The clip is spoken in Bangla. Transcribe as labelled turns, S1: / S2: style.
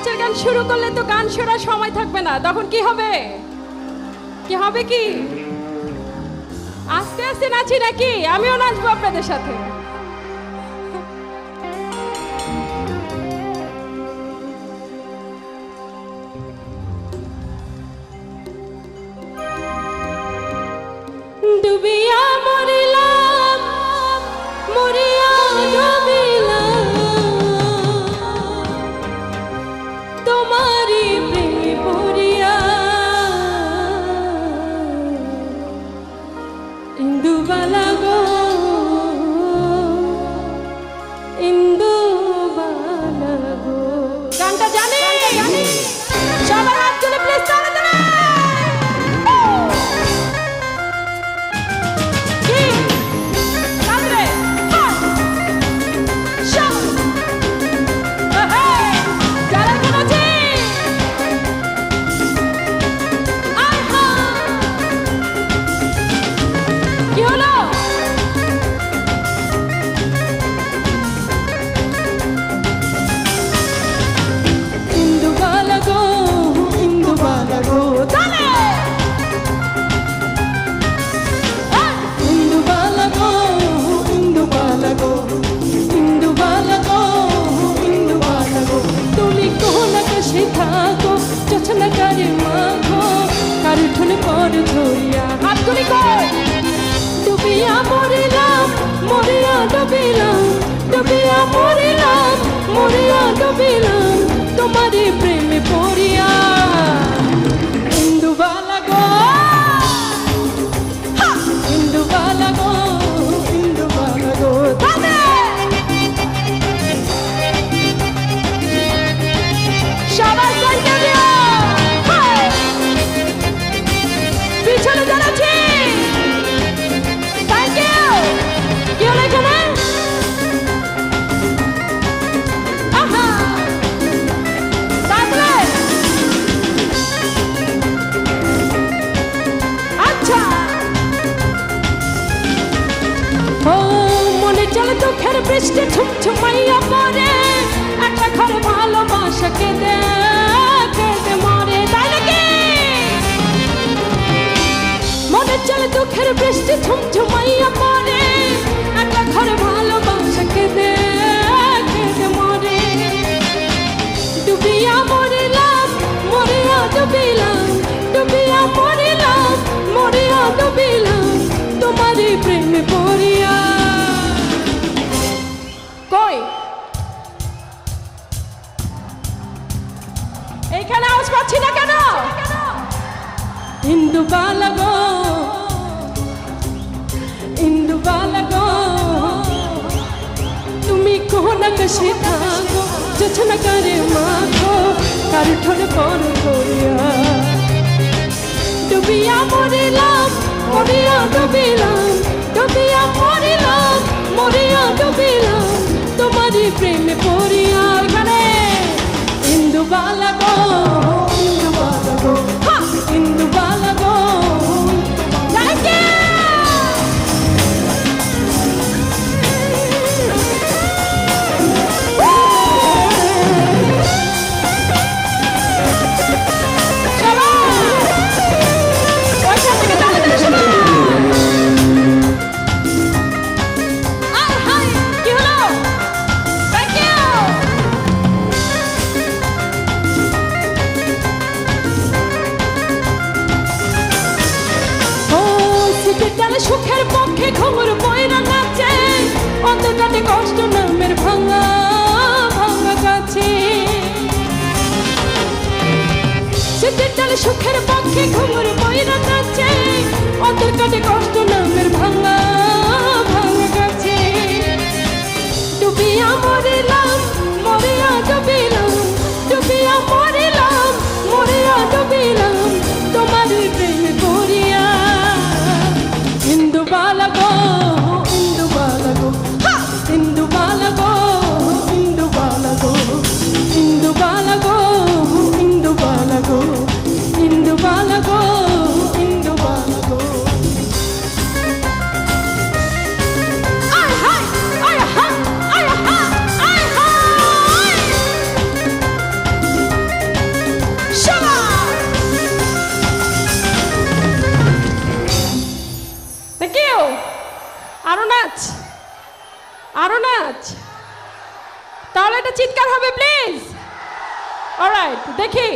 S1: নাচের গান শুরু করলে তো গান শোনার সময় থাকবে না। তখন কি হবে? কি হবে কি? আস্তে আস্তে নাচি নাকি? আমিও নাচবো আপনাদের সাথে। ডুবিয়া Indubala. বৃষ্টি ঝুমঝুমাইয়া পড়ে একটা ঘর ভালোবাসা কেঁদে কেঁদে মরে। তাই মনে চলে দুঃখের বৃষ্টি এইখানে আওয়াজ পাচ্ছি না কেন? ইন্দু বালাগো ইন্দু বালাগো তুমি কোন কষে থাকো যোছনা করে মাখো, কার ঠোঁট পর করিয়া। ডুবিয়া মরিলাম, মরিয়া ডুবিলাম, ডুবিয়া মরিলাম, মরিয়া ডুবিলাম, তোমারই প্রেমে সুখের পক্ষে ঘুমুর বইরা নাচে। অন্তটাতে কষ্ট নামের ভাঙা ভাঙা কাছে। সুখের পক্ষে খবর বইরা নাচে। কাটে কষ্ট নামের আরও নাচ তাহলে এটা চিৎকার হবে প্লিজ অলরাইট দেখি।